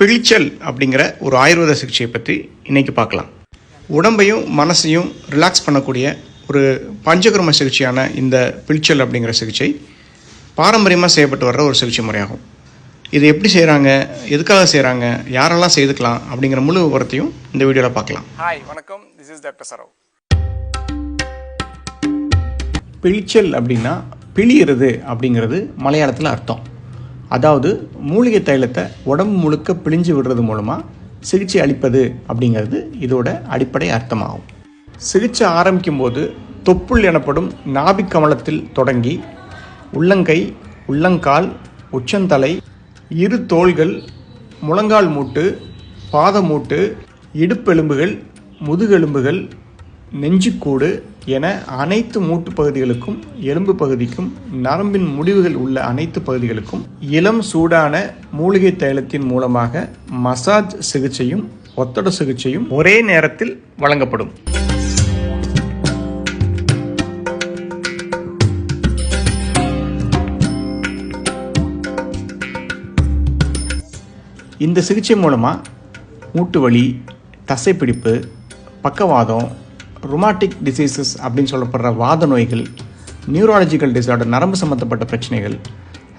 பிழிச்சல் அப்படிங்கிற ஒரு ஆயுர்வேத சிகிச்சையை பற்றி இன்னைக்கு பார்க்கலாம். உடம்பையும் மனசையும் ரிலாக்ஸ் பண்ணக்கூடிய ஒரு பஞ்சகர்ம சிகிச்சையான இந்த பிழிச்சல் அப்படிங்கிற சிகிச்சை பாரம்பரியமாக செய்யப்பட்டு வர்ற ஒரு சிகிச்சை முறையாகும். இது எப்படி செய்கிறாங்க எதுக்காக செய்கிறாங்க யாரெல்லாம் செய்துக்கலாம் அப்படிங்கிற முழு விவரத்தையும் இந்த வீடியோவில் பார்க்கலாம். ஹாய் வணக்கம். திஸ் இஸ் டாக்டர் சரவ் பிழிச்சல் அப்படின்னா பிழியிறது அப்படிங்கிறது மலையாளத்தில் அர்த்தம். அதாவது மூலிகை தைலத்தை உடம்பு முழுக்க பிழிஞ்சு விடுறது மூலமாக சிகிச்சை அளிப்பது அப்படிங்கிறது இதோட அடிப்படை அர்த்தமாகும். சிகிச்சை ஆரம்பிக்கும் போது தொப்புள் எனப்படும் நாபிக் கமலத்தில் தொடங்கி உள்ளங்கை உள்ளங்கால் உச்சந்தலை இரு தோள்கள் முழங்கால் மூட்டு பாதமூட்டு இடுப்பெலும்புகள் முதுகெலும்புகள் நெஞ்சுக்கூடு என அனைத்து மூட்டு பகுதிகளுக்கும் எலும்பு பகுதிக்கும் நரம்பின் முடிவுகள் உள்ள அனைத்து பகுதிகளுக்கும் இளம் சூடான மூலிகை தைலத்தின் மூலமாக மசாஜ் சிகிச்சையும் ஒத்தட சிகிச்சையும் ஒரே நேரத்தில் வழங்கப்படும். இந்த சிகிச்சை மூலமாக மூட்டு வலி தசைப்பிடிப்பு பக்கவாதம் ரொமாட்டிக் டிசீசஸ் அப்படின்னு சொல்லப்படுற வாத நோய்கள் நியூராலஜிக்கல் டிசார்டர் நரம்பு சம்மந்தப்பட்ட பிரச்சனைகள்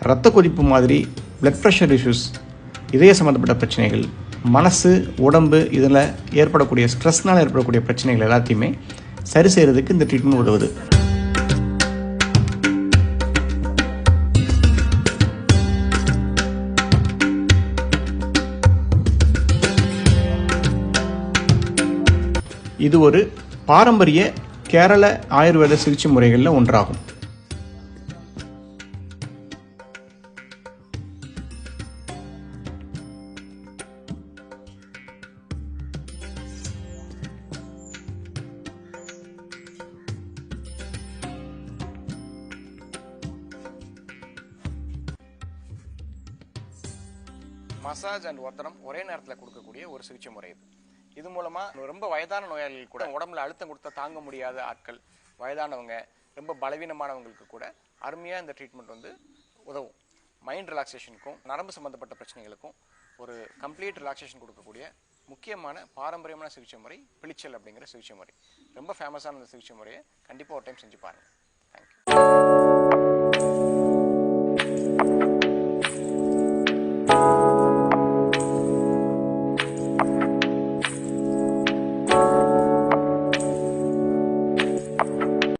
இரத்த கொதிப்பு மாதிரி பிளட் ப்ரெஷர் இஷ்யூஸ் இதய சம்மந்தப்பட்ட பிரச்சனைகள் மனசு உடம்பு இதில் ஏற்படக்கூடிய ஸ்ட்ரெஸ்னால் ஏற்படக்கூடிய பிரச்சனைகள் எல்லாத்தையுமே சரி செய்கிறதுக்கு இந்த ட்ரீட்மெண்ட் உதவுது. இது ஒரு பாரம்பரிய கேரள ஆயுர்வேத சிகிச்சை முறைகளில் ஒன்றாகும். மசாஜ் அண்ட் ஒத்தனம் ஒரே நேரத்தில் கொடுக்கக்கூடிய ஒரு சிகிச்சை முறை இது. இது மூலமாக ரொம்ப வயதான நோயாளிகள் கூட உடம்புல அழுத்தம் கொடுத்தா தாங்க முடியாத ஆட்கள் வயதானவங்க ரொம்ப பலவீனமானவங்களுக்கு கூட அருமையாக இந்த ட்ரீட்மெண்ட் வந்து உதவும். மைண்ட் ரிலாக்ஸேஷனுக்கும் நரம்பு சம்மந்தப்பட்ட பிரச்சனைகளுக்கும் ஒரு கம்ப்ளீட் ரிலாக்ஸேஷன் கொடுக்கக்கூடிய முக்கியமான பாரம்பரியமான சிகிச்சை முறை பிளிச்சல் அப்படிங்கிற சிகிச்சை முறை. ரொம்ப ஃபேமஸான அந்த சிகிச்சை முறையை கண்டிப்பாக ஒரு டைம் செஞ்சு பாருங்கள்